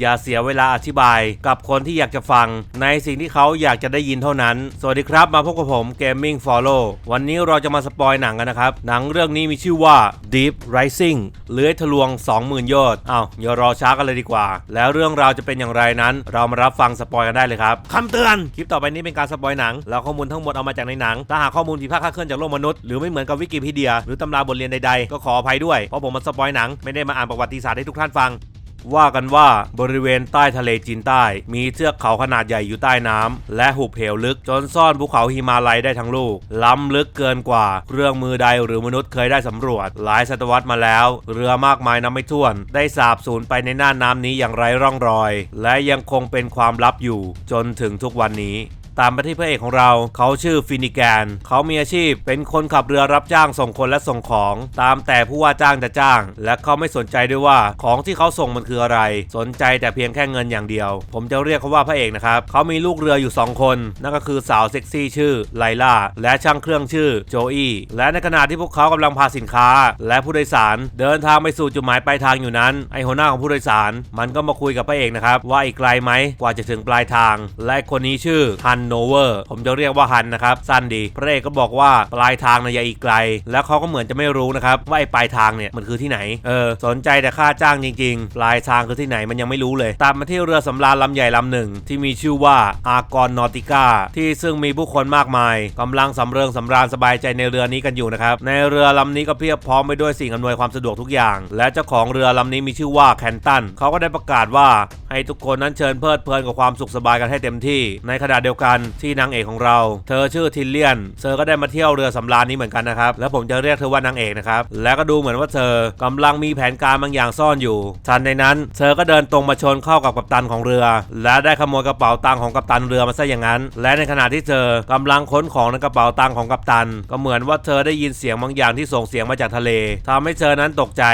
อย่าเสียเวลาอธิบายกับคนที่อยากจะฟัง ในสิ่งที่เขาอยากจะได้ยินเท่านั้น สวัสดีครับมาพบกับผม Gaming Follow วันนี้เราจะมาสปอยหนังกันนะครับ หนังเรื่องนี้มีชื่อว่า Deep Rising เลื้อยทะลวง 20,000 ยอดอ้าวอย่ารอช้ากันเลยดีกว่า แล้วเรื่องราวจะเป็นอย่างไรนั้น เรามารับฟังสปอยกันได้เลยครับคำเตือนคลิปต่อไปนี้เป็นการสปอยหนังแล้วข้อมูลทั้งหมดเอามาจากในหนังถ้าหากข้อมูลผิดพลาดคลาดเคลื่อนจากโลกมนุษย์หรือไม่เหมือนกับวิกิพีเดีย หรือตำราบทเรียนใดๆก็ขออภัยด้วยเพราะผมมันสปอยหนังไม่ได้มาอ่านประวัติศาสตร์ให้ทุกท่านฟัง ว่ากันว่าบริเวณใต้ทะเลจีนใต้ มีเทือกเขาขนาดใหญ่อยู่ใต้น้ำและหุบเหวลึกจนซ่อนภูเขาหิมาลัยได้ทั้งลูก ล้ำลึกเกินกว่าเครื่องมือใดหรือมนุษย์เคยได้สำรวจ หลายศตวรรษมาแล้ว เรือมากมายนับไม่ถ้วน ได้สาบสูญไปในน่านน้ำนี้อย่างไร้ร่องรอย และยังคงเป็นความลับอยู่จนถึงทุกวันนี้ ตามไปที่พระเอกของเรา เขาชื่อฟินิแกน เขามีอาชีพเป็นคนขับเรือรับจ้างส่งคนและส่งของ ตามแต่ผู้ว่าจ้างจะจ้าง และเขาไม่สนใจด้วยว่าของที่เขาส่งมันคืออะไร สนใจแต่เพียงแค่เงินอย่างเดียว ผมจะเรียกเขาว่าพระเอกนะครับ เขามีลูกเรืออยู่ 2 คน นั่นก็คือสาวเซ็กซี่ชื่อไลล่าและช่างเครื่องชื่อโจอี้และในขณะที่พวกเขากำลังพาสินค้า และผู้โดยสารเดินทางไปสู่จุดหมายปลายทางอยู่นั้น ไอหัวหน้าของผู้โดยสาร มันก็มาคุยกับพระเอกนะครับว่าอีกไกลไหมกว่าจะถึงปลายทาง และคนนี้ชื่อฮันโนเวอร์ผมจะเรียกว่าฮันนะครับ สั้นดี พระเอกก็บอกว่าปลายทางนะอย่าอีกไกล แล้วเขาก็เหมือนจะไม่รู้นะครับ ว่าไอ้ปลายทางเนี่ยมันคือที่ไหน เออ สนใจแต่ค่าจ้างจริง ๆ ปลายทางคือที่ไหนมันยังไม่รู้เลย ตามมาที่เรือสำราญลำใหญ่ลำหนึ่ง ที่มีชื่อว่าอากอนนอติก้าที่ซึ่งมีผู้คนมากมายกำลังสำเริงสำราญสบายใจในเรือนี้กันอยู่นะครับในเรือลำนี้ก็เพียบพร้อมไปด้วยสิ่งอำนวยความสะดวกทุกอย่าง และเจ้าของเรือลำนี้มีชื่อว่าแคนตันเขาก็ได้ประกาศว่าให้ทุกคนนั้นเชิญเพลิดเพลินกับความสุขสบายกันให้เต็มที่ ในขณะเดียวกันที่นางเอกของเรา เธอชื่อทิลเลียน เธอก็ได้มาเที่ยวเรือสำราญนี้เหมือนกันนะครับ และผมจะเรียกเธอว่านางเอกนะครับ และก็ดูเหมือนว่าเธอกำลังมีแผนการบางอย่างซ่อนอยู่ ทันในนั้น เธอก็เดินตรงมาชนเข้ากับกัปตันของเรือ และได้ขโมยกระเป๋าตังค์ของกัปตันเรือมาซะอย่างนั้น และในขณะที่เธอกำลังค้นของในกระเป๋าตังค์ของกัปตัน ก็เหมือนว่าเธอได้ยินเสียงบางอย่างที่ส่งเสียงมาจากทะเลทำให้เธอนั้นตกใจ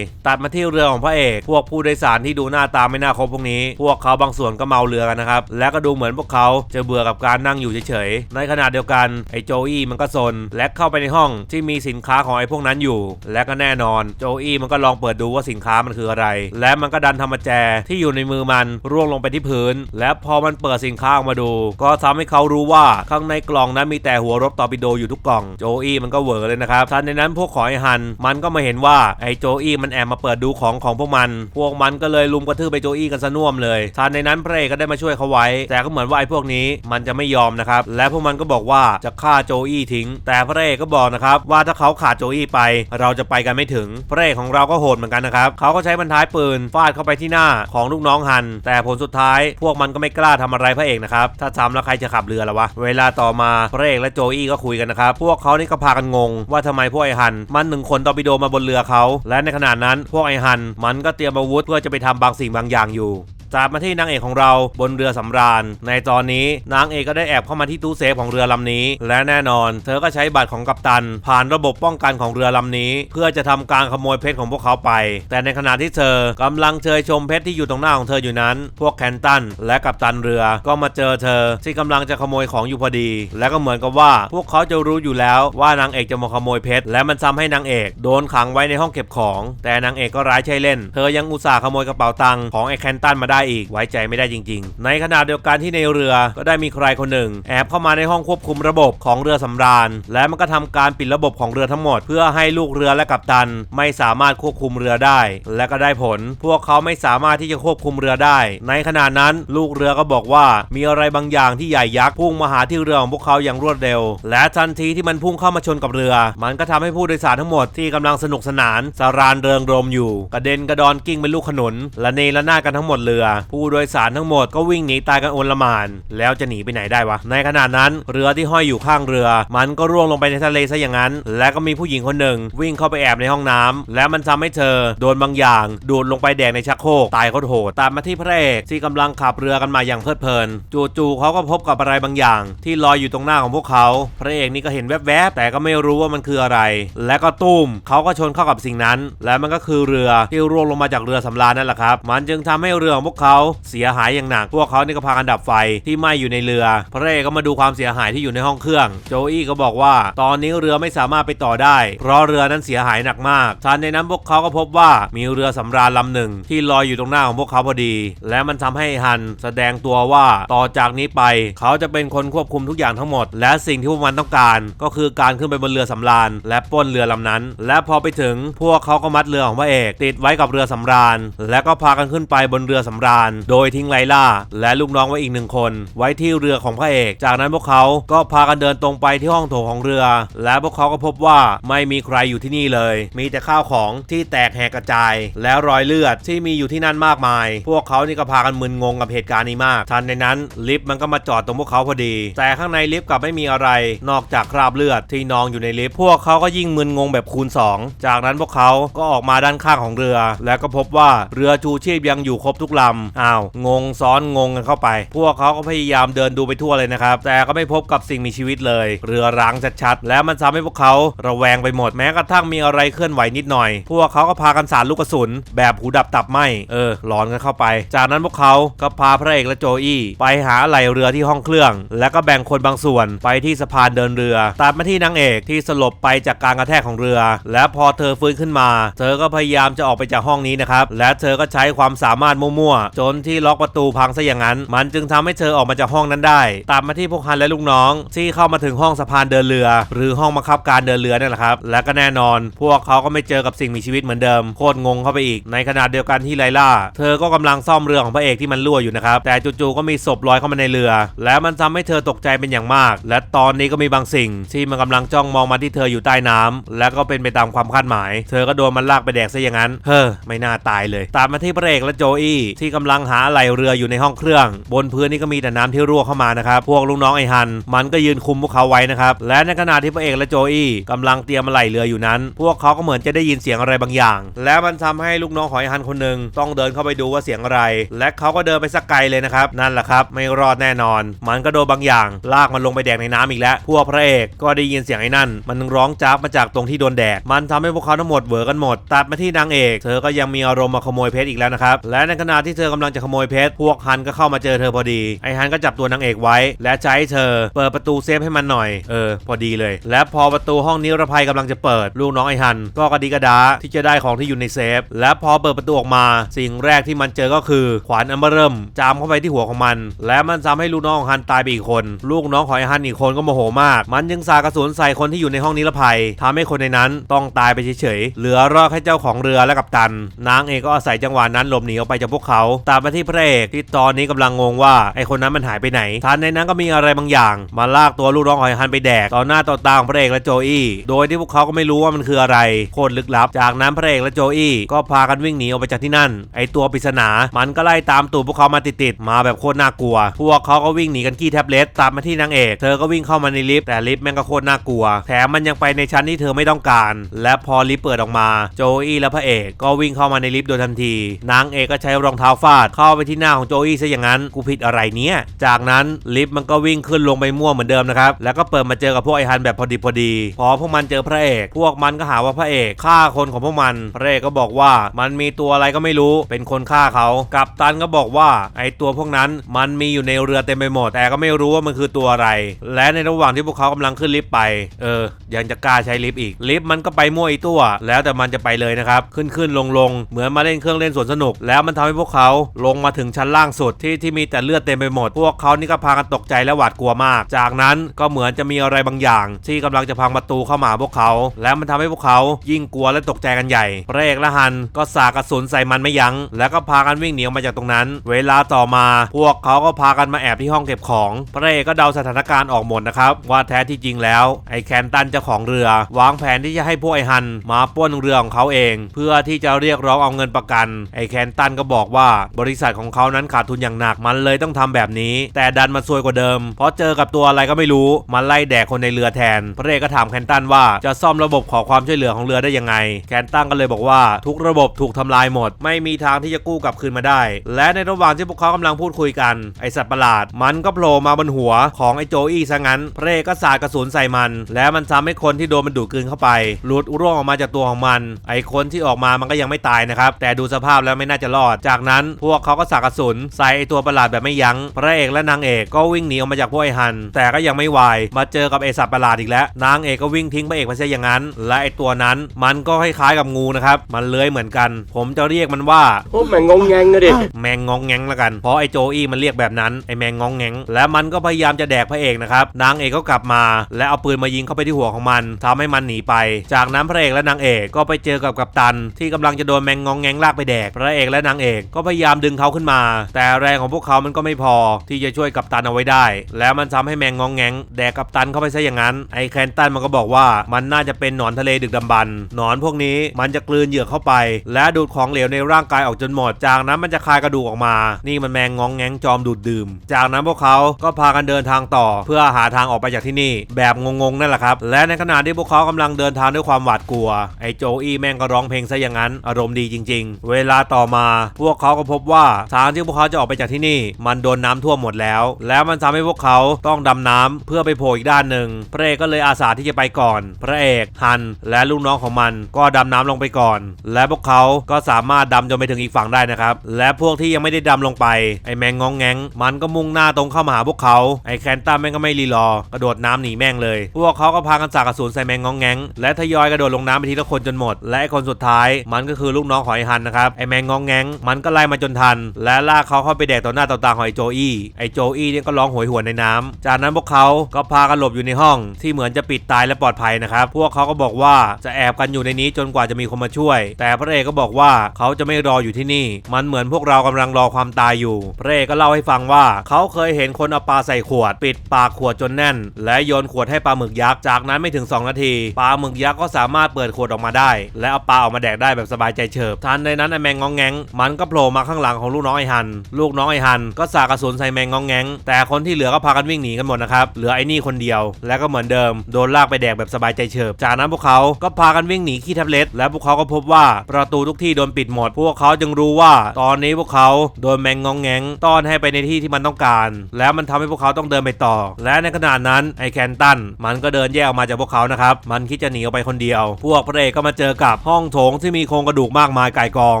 ตัดมาที่เรือของพระเอก พวกผู้โดยสารที่ดูหน้าตาไม่น่าคบพวกนี้ พวกเขาบางส่วนก็เมาเรือกันนะครับ และก็ดูเหมือนพวกเขาจะเบื่อกับการนั่งอยู่เฉยๆ ในขณะเดียวกันไอ้โจอี้มันก็ซนและเข้าไปในห้องที่มีสินค้าของไอ้พวกนั้นอยู่ และก็แน่นอนโจอี้มันก็ลองเปิดดูว่าสินค้ามันคืออะไร และมันก็ดันทำมาแจที่อยู่ในมือมันร่วงลงไปที่พื้น และพอมันเปิดสินค้าออกมาดู ก็ทำให้เขารู้ว่าข้างในกล่องนั้นมีแต่หัวรบตอร์ปิโดอยู่ทุกกล่องโจอี้มันก็เหวอเลยนะครับทันในนั้นพวกขอไอ้ฮัน มันก็มาเห็นว่าไอ้โจอี้มันแอบมาเปิดดูของของพวกมัน พวกมันก็เลยลุมกระทืบไปโจอี้กันซะน่วมเลยทันในนั้นพระเอกก็ได้มาช่วยเขาไว้ แต่ก็เหมือนว่าไอ้พวกนี้มันจะไม่ยอมนะครับ และพวกมันก็บอกว่าจะฆ่าโจอี้ทิ้ง แต่พระเอกก็บอกนะครับว่าถ้าเขาขาดโจอี้ไป เราจะไปกันไม่ถึง พระเอกของเราก็โหดเหมือนกันนะครับ เขาก็ใช้บรรท้ายปืนฟาดเข้าไปที่หน้าของลูกน้องฮัน แต่ผลสุดท้ายพวกมันก็ไม่กล้าทำอะไรพระเอกนะครับ ถ้าทำแล้วใครจะขับเรือล่ะวะ เวลาต่อมาพระเอกและโจอี้ก็คุยกันนะครับ พวกเขานี่ก็พากันงง ว่าทำไมพวกไอฮัน มันหนึ่งคนตอร์ปิโดมาบนเรือเขา และในขณะนั้นพวกไอฮันมันก็เตรียมอาวุธเพื่อจะไปทำบางสิ่งบางอย่างอยู่ จากมาที่นางเอกของเราบนเรือสำราญ ในตอนนี้นางเอกก็ได้แอบเข้ามาที่ตู้เซฟของเรือลำนี้ และแน่นอน เธอก็ใช้บัตรของกัปตัน ผ่านระบบป้องกันของเรือลำนี้ เพื่อจะทำการขโมยเพชรของพวกเขาไป แต่ในขณะที่เธอกำลังเชยชมเพชรที่อยู่ตรงหน้าของเธออยู่นั้น พวกแคนตันและกัปตันเรือก็มาเจอเธอที่กำลังจะขโมยของอยู่พอดี และก็เหมือนกับว่า พวกเขาจะรู้อยู่แล้วว่านางเอกจะมาขโมยเพชรและมันทำให้นางเอกโดนขังไว้ในห้องเก็บของ แต่นางเอกก็ร้ายใช่เล่น เธอยังอุตส่าห์ขโมยกระเป๋าตังค์ของไอ้แคนตันมาได้อีก ไว้ใจไม่ได้จริง ๆ ในขณะเดียวกันที่ในเรือก็ได้มีใครคนหนึ่ง แอบเข้ามาในห้องควบคุมระบบของเรือสำราญ และมันก็ทำการปิดระบบของเรือทั้งหมด เพื่อให้ลูกเรือและกัปตัน ไม่สามารถควบคุมเรือได้ และก็ได้ผล พวกเขาไม่สามารถที่จะควบคุมเรือได้ ในขณะนั้นลูกเรือก็บอกว่ามีอะไรบางอย่างที่ใหญ่ยักษ์พุ่งมาหาที่เรือของพวกเขาอย่างรวดเร็ว และทันทีที่มันพุ่งเข้ามาชนกับเรือ มันก็ทำให้ผู้โดยสารทั้งหมดที่กำลังสนุกสนานสารานเริงรมอยู่ กระเด็นกระดอนกิ้งเป็นลูกขนุนและเนระนาดกันทั้งหมดเรือผู้โดยสารทั้งหมดก็วิ่งหนีตายกันโอลหมาน แล้วจะหนีไปไหนได้วะ ในขณะนั้นเรือที่ห้อยอยู่ข้างเรือ มันก็ร่วงลงไปในทะเลซะอย่างนั้น และก็มีผู้หญิงคนหนึ่ง วิ่งเข้าไปแอบในห้องน้ำและมันทำให้เธอ โดนบางอย่าง ดูดลงไปแดกในชักโครกตายโคตรโหดตามมาที่พระเอกที่กำลังขับเรือกันมาอย่างเพลิดเพลิน จู่ๆเขาก็พบกับอะไรบางอย่าง ที่ลอยอยู่ตรงหน้าของพวกเขา พระเอกนี่ก็เห็นแวบๆ แต่ก็ไม่รู้ว่ามันคืออะไร และก็ตุ้มเขาก็ชนเข้ากับสิ่งนั้น และมันก็คือเรือที่ร่วงลงมาจากเรือสำราญนั่นแหละครับ มันจึงทำให้เรือของพวกเขาเสียหายอย่างหนัก พวกเขานี่ก็พากันดับไฟที่ไหม้อยู่ในเรือ พระเอกก็มาดูความเสียหายที่อยู่ในห้องเครื่อง โจอี้ก็บอกว่า ตอนนี้เรือไม่สามารถไปต่อได้ เพราะเรือนั้นเสียหายหนักมากทันในนั้นพวกเขาก็พบว่ามีเรือสำราญลำหนึ่งที่ลอยอยู่ตรงหน้าของพวกเขาพอดี และมันทำให้ฮันแสดงตัวว่าต่อจากนี้ไป เขาจะเป็นคนควบคุมทุกอย่างทั้งหมด และสิ่งที่พวกมันต้องการ ก็คือการขึ้นไปบนเรือสำราญ และปล้นเรือลำนั้น และพอไปถึงพวกเขาก็มัดเรือของพระเอก ติดไว้กับเรือสำราญ และก็พากันขึ้นไปบนเรือสำราญโดยทิ้งไลล่า และลูกน้องไว้อีกหนึ่งคน ไว้ที่เรือของพระเอก จากนั้นพวกเขาก็พากันเดินตรงไปที่ห้องโถงของเรือ และพวกเขาก็พบว่าไม่มีใครอยู่ที่นี่เลย มีแต่ข้าวของที่แตกแหกกระจาย และรอยเลือดที่มีอยู่ที่นั่นมากมาย พวกเขานี่ก็พากันมึนงงกับเหตุการณ์นี้มาก ทันในนั้นลิฟต์มันก็มาจอดตรงพวกเขาพอดี แต่ข้างในลิฟต์กลับไม่มีอะไร นอกจากคราบเลือดที่นองอยู่ในลิฟต์พวกเขาก็ยิ่งมึนงงแบบคูณ 2 จากนั้นพวกเขาก็ออกมาด้านข้างของเรือ แล้วก็พบว่าเรือชูชีพยังอยู่ครบทุกลำอ้าวงงซ้อนงงกันเข้าไป พวกเขาก็พยายามเดินดูไปทั่วเลยนะครับ แต่ก็ไม่พบกับสิ่งมีชีวิตเลย เรือร้างชัดๆ และมันทำให้พวกเขาระแวงไปหมดแม้กระทั่งมีอะไรเคลื่อนไหวนิดหน่อย พวกเขาก็พากันสาดลูกกระสุน แบบหูดับตับไหมเออหลอนกันเข้าไป จากนั้นพวกเขาก็พาพระเอกและโจอี้ไปหาไหลเรือที่ห้องเครื่อง แล้วก็แบ่งคนบางส่วนไปที่สะพานเดินเรือตัดมาที่นางเอกที่สลบไปจากการกระแทกของเรือ และพอเธอฟื้นขึ้นมา เธอก็พยายามจะออกไปจากห้องนี้นะครับและเธอก็ใช้ความสามารถมั่วๆจนที่ล็อกประตูพังซะอย่างนั้น มันจึงทำให้เธอออกมาจากห้องนั้นได้ตัดมาที่พวกฮันและลูกน้อง ที่เข้ามาถึงห้องสะพานเดินเรือ หรือห้องบังคับการเดินเรือนั่แหละครับ และก็แน่นอน พวกเขาก็ไม่เจอกับสิ่งมีชีวิตเหมือนเดิม โคตรงงเข้าไปอีก ในขณะเดียวกันที่ไลล่า เธอก็กำลังซ่อมเรือของพระเอกที่มันรั่วอยู่นะครับ แต่จู่ๆก็มีศพลอยเข้ามาในเรือ และมันทำให้เธอตกใจเป็นอย่างมาก และตอนนี้ก็มีบางสิ่ง ที่มันกำลังจ้องมองมาที่เธออยู่ใต้น้ำและก็เป็นไปตามความคาดหมาย เธอก็โดนมันลากไปแดกซะอย่างนั้น เฮ้อ ไม่น่าตายเลย ตามมาที่พระเอกและโจอี้ที่กกำลังหาไหลเรืออยู่ในห้องเครื่อง บนพื้นนี่ก็มีแต่น้ำที่รั่วเข้ามานะครับ พวกลูกน้องไอฮัน มันก็ยืนคุมพวกเขาไว้นะครับ และในขณะที่พระเอกและโจอี้กำลังเตรียมไหลเรืออยู่นั้น พวกเขาก็เหมือนจะได้ยินเสียงอะไรบางอย่าง และมันทำให้ลูกน้องของไอฮันคนหนึ่งต้องเดินเข้าไปดูว่าเสียงอะไร และเขาก็เดินไปสักไกลเลยนะครับ นั่นแหละครับ ไม่รอดแน่นอน มันก็โดนบางอย่าง ลากมันลงไปแดกในน้ำอีกแล้ว พวกพระเอกก็ได้ยินเสียงไอ้นั่น มันร้องจ้าบมาจากตรงที่โดนแดก มันทำให้พวกเขาทั้งหมดเหวอกันหมด ตัดมาที่นางเอก เธอก็ยังมีอารมณ์มาขโมยเพชรอีกแล้วนะครับ และในขณะที่เธอกำลังจะขโมยเพชรพวกฮันก็เข้ามาเจอเธอพอดีไอฮันก็จับตัวนางเอกไว้ และใช้เธอเปิดประตูเซฟให้มันหน่อยเออพอดีเลย และพอประตูห้องนิรภัยกำลังจะเปิดลูกน้องไอฮัน ก็กระดิกระดาที่จะได้ของที่อยู่ในเซฟ และพอเปิดประตูออกมา สิ่งแรกที่มันเจอก็คือขวานอัมเบริ่มจามเข้าไปที่หัวของมัน และมันทำให้ลูกน้องของฮันตายไปอีกคน ลูกน้องของไอฮันอีกคนก็โมโหมาก มันจึงสากระสุนใส่คนที่อยู่ในห้องนิรภัยทำให้คนในนั้นต้องตายไปเฉยๆเหลือรอดแค่เจ้าของเรือและกัปตัน นางเอกก็อาศัยจังหวะนั้นหลบหนีออกไปจากพวกเขาตามมาที่พระเอกที่ตอนนี้กำลังงงว่าไอคนนั้นมันหายไปไหนทันในนั้นก็มีอะไรบางอย่าง มาลากตัวลูกน้องของไอ้ฮันไปแดกต่อหน้าต่อตาของพระเอกและโจอี้โดยที่พวกเขาก็ไม่รู้ว่ามันคืออะไรโคตรลึกลับ จากนั้นพระเอกและโจอี้ก็พากันวิ่งหนีออกไปจากที่นั่น ไอตัวปริศนา มันก็ไล่ตามตูดพวกเขามาติดๆมาแบบโคตรน่ากลัว พวกเขาก็วิ่งหนีกันขี้แท็บเล็ตตามมาที่นางเอก เธอก็วิ่งเข้ามาในลิฟต์แต่ลิฟต์แม่งก็โคตรน่ากลัว แถมมันยังไปในชั้นที่เธอไม่ต้องการ และพอลิฟต์เปิดออกมา โจอี้และพระเอกก็วิ่งเข้ามาในลิฟต์โดยทันที นางเอกก็ใช้รองเท้าฟาดเข้าไปที่หน้าของโจอี้ซะอย่างนั้น กูผิดอะไรเนี้ย จากนั้นลิฟต์มันก็วิ่งขึ้นลงไปมั่วเหมือนเดิมนะครับ แล้วก็เปิดมาเจอกับพวกไอฮันแบบพอดีพอดี พอพวกมันเจอพระเอก พวกมันก็หาว่าพระเอกฆ่าคนของพวกมัน พระเอกก็บอกว่ามันมีตัวอะไรก็ไม่รู้ เป็นคนฆ่าเขากัปตันก็บอกว่าไอตัวพวกนั้นมันมีอยู่ในเรือเต็มไปหมด แต่ก็ไม่รู้ว่ามันคือตัวอะไร และในระหว่างที่พวกเขากำลังขึ้นลิฟต์ไป เออ ยังจะกล้าใช้ลิฟต์อีก ลิฟต์มันก็ไปมั่วอีตัว แล้วแต่มันจะไปเลยนะครับ ขึ้นขึ้นลงลงเหมือนมาเล่นเครื่องเล่นสวนสนุก แล้วมันทำให้พวกเขาลงมาถึงชั้นล่างสุดที่ที่มีแต่เลือดเต็มไปหมด พวกเขานี่ก็พากันตกใจและหวาดกลัวมาก จากนั้นก็เหมือนจะมีอะไรบางอย่าง ที่กำลังจะพังประตูเข้ามาพวกเขา แล้วมันทำให้พวกเขายิ่งกลัวและตกใจกันใหญ่พระเอกและฮันก็สากระสุนใส่มันไม่ยัง้ง แล้วก็พากันวิ่งหนีออกมาจากตรงนั้น เวลาต่อมา พวกเขาก็พากันมาแอบที่ห้องเก็บของพระเอกก็เดาสถานการณ์ออกหมดนะครับว่าแท้ที่จริงแล้วไอ้แคนตันเจ้าของเรือ วางแผนที่จะให้พวกไอ้ฮันมาป้นเรือของเขาเอง เพื่อที่จะเรียกร้องเอาเงินประกันไอ้แคนตันก็บอกว่าบริษัทของเขานั้นขาดทุนอย่างหนักมันเลยต้องทำแบบนี้ แต่ดันมาซวยกว่าเดิม เพราะเจอกับตัวอะไรก็ไม่รู้มาไล่แดกคนในเรือแทน พระเอกก็ถามแคนตันว่าจะซ่อมระบบขอความช่วยเหลือของเรือได้ยังไง แคนตันก็เลยบอกว่าทุกระบบถูกทำลายหมด ไม่มีทางที่จะกู้กลับคืนมาได้ และในระหว่างที่พวกเขากำลังพูดคุยกันไอสัตว์ประหลาด มันก็โผล่มาบนหัวของไอโจอี้ซะงั้น พระเอกก็สาดกระสุนใส่มัน และมันทำให้คนที่โดนมันดูดกลืนเข้าไปหลุดร่วงออกมาจากตัวของมัน ไอคนที่ออกมามันก็ยังไม่ตายนะครับแต่ดูสภาพแล้วไม่น่าจะรอด จากนั้นพวกเขาก็สักกระสุนใส่ไอตัวประหลาดแบบไม่ยัง้ง พระเอกและนางเอกก็วิ่งหนีออกมาจากพวกไอฮัน แต่ก็ยังไม่วาย มาเจอกับไอสัตว์ประหลาดอีกแล้ว นางเอกก็วิ่งทิ้งพระเอกไปซะอย่างนั้น และไอตัวนั้นมันก็คล้ายๆกับงูนะครับ มันเลื้อยเหมือนกัน ผมจะเรียกมันว่า โอ้แม่งงงแงงอะดิแมงงองแงงละกัน เพราะไอ้โจอี้มันเรียกแบบนั้น ไอ้แมงงองแงง และมันก็พยายามจะแดกพระเอกนะครับ นางเอกก็กลับมา และเอาปืนมายิงเข้าไปที่หัวของมันทำให้มันหนีไป จากนั้นพระเอกและนางเอกก็ไปเจอกับกัปตัน ที่กำลังจะโดนแมงงองแงงลากไปแดก พระเอกและนางเอกก็พยยายามดึงเขาขึ้นมา แต่แรงของพวกเขามันก็ไม่พอที่จะช่วยกัปตันเอาไว้ได้ แล้วมันทำให้แมงงองแงงแดกกัปตันเข้าไปซะอย่างนั้น ไอ้แคนตันมันก็บอกว่ามันน่าจะเป็นหนอนทะเลดึกดำบรรพ์หนอนพวกนี้มันจะกลืนเหยื่อเข้าไป และดูดของเหลวในร่างกายออกจนหมด จากนั้นมันจะคายกระดูกออกมา นี่มันแมงงองแงงจอมดูดดื่ม จากนั้นพวกเขาก็พากันเดินทางต่อ เพื่อหาทางออกไปจากที่นี่ แบบงงๆนั่นแหละครับ และในขณะที่พวกเขากำลังเดินทางด้วยความหวาดกลัว ไอ้โจอี้แม่งก็ร้องเพลงซะอย่างนั้น อารมณ์ดีจริง ๆ เวลาต่อมาพวกเขาก็พบว่าทางที่พวกเขาจะออกไปจากที่นี่ มันโดนน้ำท่วมหมดแล้ว แล้วมันทำให้พวกเขาต้องดำน้ำเพื่อไปโผล่อีกด้านหนึ่งพระเอกก็เลยอาสาที่จะไปก่อน พระเอกฮัน และลูกน้องของมันก็ดำน้ำลงไปก่อน และพวกเขาก็สามารถดำจนไปถึงอีกฝั่งได้นะครับ และพวกที่ยังไม่ได้ดำลงไปไอแมงงองแงงมันก็มุ่งหน้าตรงเข้ามาหาพวกเขาไอแคนตัมแม่งก็ไม่รีรอกระโดดน้ำหนีแม่งเลย พวกเขาก็พากันสากกระสุนใส่แมงงองแงงและทยอยกระโดดลงน้ำไปทีละคนจนหมด และคนสุดท้ายมันก็คือลูกน้องของไอฮันนะครับไอแมงงองแงงมันก็ไล่มาจนทัน และลากเขาเข้าไปแดกต่อหน้าต่อตาของไอ้โจอี้ไอ้โจอี้เนี่ยก็ร้องโหยหวนในน้ำจากนั้นพวกเขาก็พากันหลบอยู่ในห้อง ที่เหมือนจะปิดตายและปลอดภัยนะครับ พวกเขาก็บอกว่าจะแอบกันอยู่ในนี้จนกว่าจะมีคนมาช่วย แต่พระเอกก็บอกว่าเขาจะไม่รออยู่ที่นี่ มันเหมือนพวกเรากำลังรอความตายอยู่ พระเอกก็เล่าให้ฟังว่า เขาเคยเห็นคนเอาปลาใส่ขวด ปิดปากขวดจนแน่น และโยนขวดให้ปลาหมึกยักษ์จากนั้นไม่ถึง 2 นาทีปลาหมึกยักษ์ก็สามารถเปิดขวดออกมาได้ และเอาปลาออกมาแดกได้แบบสบายใจเฉิบทันในนั้นไอแมงงองแงงมันก็โผล่มาข้างหลังของลูกน้องไอฮัน ลูกน้องไอฮัน ก็สาดกระสุนใส่แมงงองแงงแต่คนที่เหลือก็พากันวิ่งหนีกันหมดนะครับเหลือไอ้นี่คนเดียว และก็เหมือนเดิมโดนลากไปแดกแบบสบายใจเฉิบ จากนั้นพวกเขาก็พากันวิ่งหนีขี้แท็บเล็ตและพวกเขาก็พบว่าประตูทุกที่โดนปิดหมด พวกเขาจึงรู้ว่า ตอนนี้พวกเขาโดนแมงงองแงงต้อนให้ไปในที่ที่มันต้องการ แล้วมันทำให้พวกเขาต้องเดินไปต่อ และในขณะนั้นไอแคนตันมันก็เดินแยกออกมาจากพวกเขานะครับมันคิดจะหนีออกไปคนเดียว พวกพระเอกก็มาเจอกับห้องโถงที่มีโครงกระดูกมากมายก่ายกอง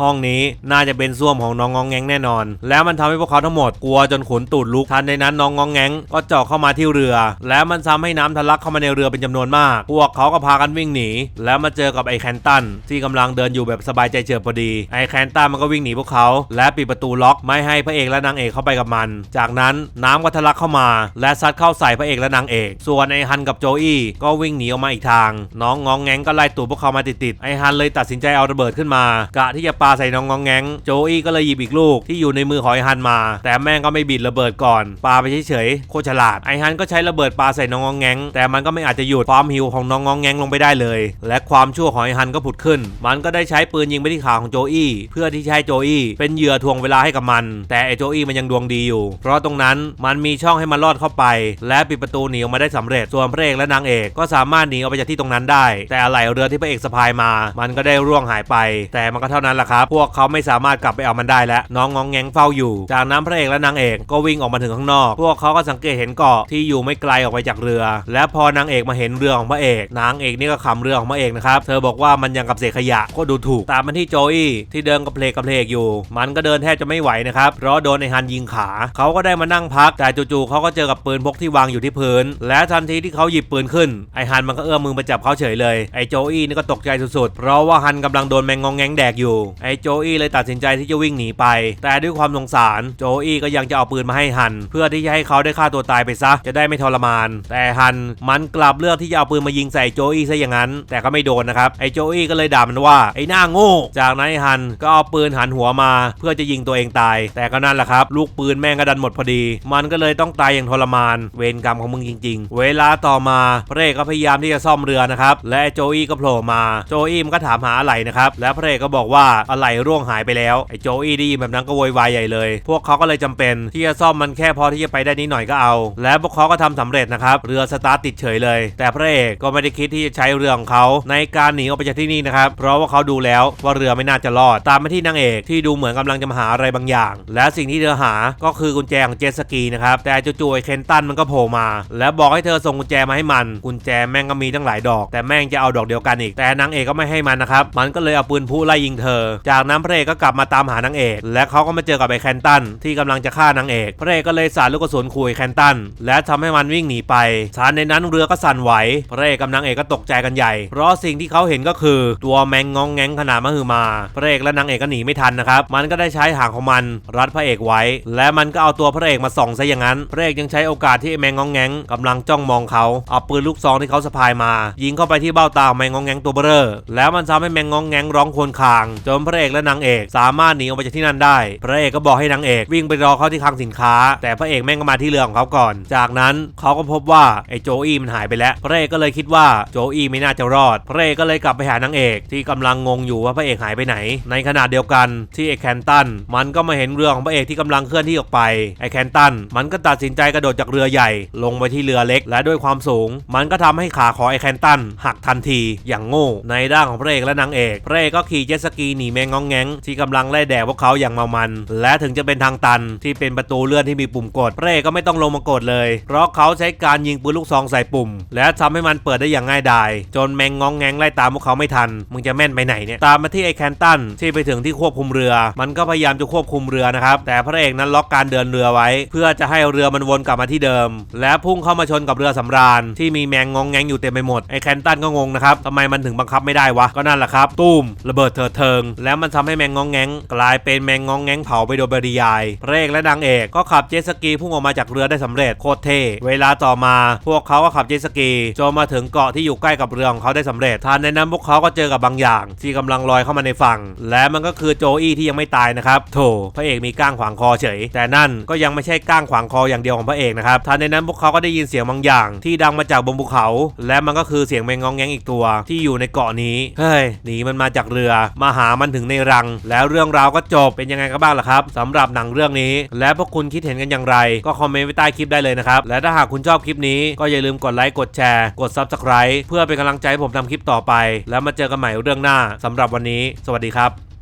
ห้องนี้น่าจะเป็นสวมของน้องงองแงงแน่นอน แล้วมันทำให้พวกเขาทั้งหมดกลัวจนขนตูดลุกทันในนั้นน้องงองแงงก็เจาะเข้ามาที่เรือ แล้วมันทำให้น้ำทะลักเข้ามาในเรือเป็นจำนวนมาก พวกเขาก็พากันวิ่งหนี แล้วมาเจอกับไอแคนตันที่กำลังเดินอยู่แบบสบายใจเฉิบพอดี ไอแคนตันมันก็วิ่งหนีพวกเขา และปิดประตูล็อกไม่ให้พระเอกและนางเอกเข้าไปกับมัน จากนั้นน้ำก็ทะลักเข้ามา และซัดเข้าใส่พระเอกและนางเอก ส่วนไอฮันกับโจอี้ก็วิ่งหนีออกมาอีกทาง น้องงองแงงก็ไล่ตูดพวกเขามาติดๆไอฮันเลยตัดสินใจเอาระเบิดขึ้นมากะที่จะปาใส่น้องงองแงงโจอีก็เลยหยิบอีกลูกที่อยู่ในมือของไอฮันมา แต่แม่งก็ไม่บิดระเบิดก่อนปาไปเฉยๆโคตรฉลาดไอฮันก็ใช้ระเบิดปาใส่น้องงองแงงแต่มันก็ไม่อาจจะหยุดความหิวของน้องงองแงงลงไปได้เลย และความชั่วของไอฮันก็ผุดขึ้น มันก็ได้ใช้ปืนยิงไปที่ขาของโจอี้เพื่อที่จะให้โจอี้เป็นเหยื่อทวงเวลาให้กับมัน แต่ไอโจอี้มันยังดวงดีอยู่ เพราะตรงนั้นมันมีช่องให้มันรอดเข้าไป และปิดประตูหนีออกมาได้สำเร็จส่วนพระเอกและนางเอกก็สามารถหนีออกไปจากที่ตรงนั้นได้ แต่อะไหล่เรือที่พระเอกสะพายมา มันก็ได้ร่วงหายไป แต่มันก็เท่านั้นแหละครับพวกเขาไม่สามารถกลับไปเอามันได้แล้ว น้องงองแงงเฝ้าอยู่ จากนั้นพระเอกและนางเอกก็วิ่งออกมาถึงข้างนอก พวกเขาก็สังเกตเห็นเกาะที่อยู่ไม่ไกลออกไปจากเรือ และพอนางเอกมาเห็นเรือของพระเอก นางเอกนี่ก็ขำเรือของพระเอกนะครับ เธอบอกว่ามันยังกับเศษขยะก็ดูถูก ตามมาที่โจอี้ที่เดินกับเพลกกับเพลกอยู่ มันก็เดินแทบจะไม่ไหวนะครับ เพราะโดนไอฮันยิงขา เขาก็ได้มานั่งพัก แต่จู่ๆเขาก็เจอกับปืนพกที่วางอยู่ที่พื้น และทันทีที่เขาหยิบปืนขึ้น ไอฮันมันก็เอื้อมมือมาจับเขาเฉยเลย ไอโจอี้นี่ก็ตกใจสุดๆ เพราะว่าฮันกำลังโดนแมงงองแงงแดกอยู่ ไอโจอี้เลยตัดสินใจที่จะวิ่งหนีไป แต่ด้วยความสงสารโจอี้ก็ยังจะเอาปืนมาให้ฮัน เพื่อที่จะให้เขาได้ฆ่าตัวตายไปซะจะได้ไม่ทรมาน แต่ฮันมันกลับเลือกที่จะเอาปืนมายิงใส่โจอี้ซะอย่างนั้น แต่ก็ไม่โดนนะครับไอโจอี้ก็เลยด่ามันว่าไอหน้าโง่จากนั้นไอฮันก็เอาปืนหันหัวมา เพื่อจะยิงตัวเองตาย แต่ก็นั่นแหละครับ ลูกปืนแม่งก็ดันหมดพอดี มันก็เลยต้องตายอย่างทรมาน เวรกรรมของมึงจริง ๆ เวลาต่อมาพระเอกก็พยายามที่จะซ่อมเรือนะครับ และโจอี้ก็โผล่มา โจอี้มันก็ถามหาอะไหล่นะครับ และพระเอกก็บอกว่าอะไหล่ร่วงหายไปแล้ว ไอโจอี้ได้ยินแบบนั้นก็โวยวายใหญ่เลย พวกเขาก็เลยจำเป็นที่จะซ่อมมันแค่พอที่จะไปได้นิดหน่อยก็เอา และพวกเขาก็ทำสำเร็จนะครับ เรือสตาร์ทติดเฉยเลย แต่พระเอกก็ไม่ได้คิดที่จะใช้เรือของเขาในการหนีออกไปจากที่นี่นะครับ เพราะว่าเขาดูแล้วว่าเรือไม่น่าจะรอด ตามมาที่นางเอกที่ดูเหมือนกำลังจะมาหาอะไรบางอย่าง และสิ่งที่เธอหาก็คือกุญแจของเจสกีนะครับ แต่จู่ๆเคนตันมันก็โผล่มา และบอกให้เธอส่งกุญแจมาให้มัน กุญแจแม่งก็มีตั้งหลายดอก แต่แม่งจะเอาดอกเดียวกันอีก แต่นางเอกก็ไม่ให้มันนะครับ มันก็เลยเอาปืนผู้ไล่ยิงเธอ จากนั้นพระเอกก็กลับมาตามหาหานางเอก และเขาก็มาเจอกับไอ้แคนตันที่กำลังจะฆ่านางเอก พระเอกก็เลยสาดลูกกระสุนคุยแคนตันและทำให้มันวิ่งหนีไปชานในนั้นเรือก็สั่นไหว พระเอกกับนางเอกก็ตกใจกันใหญ่ เพราะสิ่งที่เขาเห็นก็คือตัวแมงงองแงงขนาดมหึมา พระเอกและนางเอกก็หนีไม่ทันนะครับ มันก็ได้ใช้หางของมัน รัดพระเอกไว้ และมันก็เอาตัวพระเอกมาส่องซะอย่างนั้น พระเอกยังใช้โอกาสที่แมงงองแงงกำลังจ้องมองเขาเอาปืนลูกซองที่เขาสะพายมา ยิงเข้าไปที่เบ้าตาของแมงงองแงงตัวเบ้อเร่แล้วมันทำให้แมงงองแงงร้องควญคางจนพระเอกและนางเอก สามารถหนีออกไปจากที่นั่นได้ พระเอกก็บอกให้นางเอกวิ่งไปรอเขาที่คลังสินค้า แต่พระเอกแม่งก็มาที่เรือของเขาก่อน จากนั้นเขาก็พบว่าไอ้โจอี้มันหายไปแล้ว พระเอกก็เลยคิดว่าโจอี้ไม่น่าจะรอด พระเอกก็เลยกลับไปหานางเอกที่กำลังงงอยู่ว่าพระเอกหายไปไหน ในขณะเดียวกันที่ไอ้แคนตันมันก็มาเห็นเรือของพระเอกที่กำลังเคลื่อนที่ออกไปไอ้แคนตันมันก็ตัดสินใจกระโดดจากเรือใหญ่ ลงไปที่เรือเล็ก และด้วยความสูง มันก็ทำให้ขาของไอ้แคนตันหักทันทีอย่างโง่ในด้านของพระเอกและนางเอกพระเอกก็ขี่เจ็ตสกีหนีแมงงองแงงที่กำลังไล่แดกพวกเขาอย่างเมามัน และถึงจะเป็นทางตันที่เป็นประตูเลื่อนที่มีปุ่มกดพระเอกก็ไม่ต้องลงมากดเลย เพราะเขาใช้การยิงปืนลูกซองใส่ปุ่ม และทำให้มันเปิดได้อย่างง่ายดาย จนแมงงองแงงไล่ตามพวกเขาไม่ทัน มึงจะแม่นไปไหนเนี่ย ตามมาที่ไอ้แคนตันที่ไปถึงที่ควบคุมเรือ มันก็พยายามจะควบคุมเรือนะครับ แต่พระเอกนั้นล็อกการเดินเรือไว้ เพื่อจะให้เรือมันวนกลับมาที่เดิม และพุ่งเข้ามาชนกับเรือสำราญ ที่มีแมงงองแงงอยู่เต็มไปหมด ไอ้แคนตันก็งงนะครับทำไมมันถึงบังคับไม่ได้วะ ก็นั่นแหละครับตุ้มระเบิดเถิดเทิง แล้วมันทำให้แมงงองแงงกลายเป็นแมงงองแงงเผาไปโดยปริยาย พระเอกและนางเอกก็ขับเจ็ตสกีพุ่งออกมาจากเรือได้สำเร็จโคตรเท่เวลาต่อมา พวกเขาก็ขับเจ็ตสกีจนมาถึงเกาะที่อยู่ใกล้กับเรือของเขาได้สำเร็จทันในนั้นพวกเขาก็เจอกับบางอย่าง ที่กำลังลอยเข้ามาในฝั่ง และมันก็คือโจอี้ที่ยังไม่ตายนะครับโถพระเอกมีก้างขวางคอเฉย แต่นั่นก็ยังไม่ใช่ก้างขวางคออย่างเดียวของพระเอกนะครับทันในนั้นพวกเขาก็ได้ยินเสียงบางอย่าง ที่ดังมาจากบนภูเขา และมันก็คือเสียงแมงงองแงงอีกตัว ที่อยู่ในเกาะนี้เฮ้ยหนีมันมาจากเรือมาหามันถึงในรังแล้วเรื่องราวก็จบเป็นยังไงกันบ้างล่ะครับสำหรับหนังเรื่องนี้ และพวกคุณคิดเห็นกันอย่างไร ก็คอมเมนต์ไว้ใต้คลิปได้เลยนะครับ และถ้าหากคุณชอบคลิปนี้ก็อย่าลืมกดไลค์กดแชร์ กด Subscribe เพื่อเป็นกำลังใจให้ผมทำคลิปต่อไป แล้วมาเจอกันใหม่เรื่องหน้าสำหรับวันนี้ สวัสดีครับ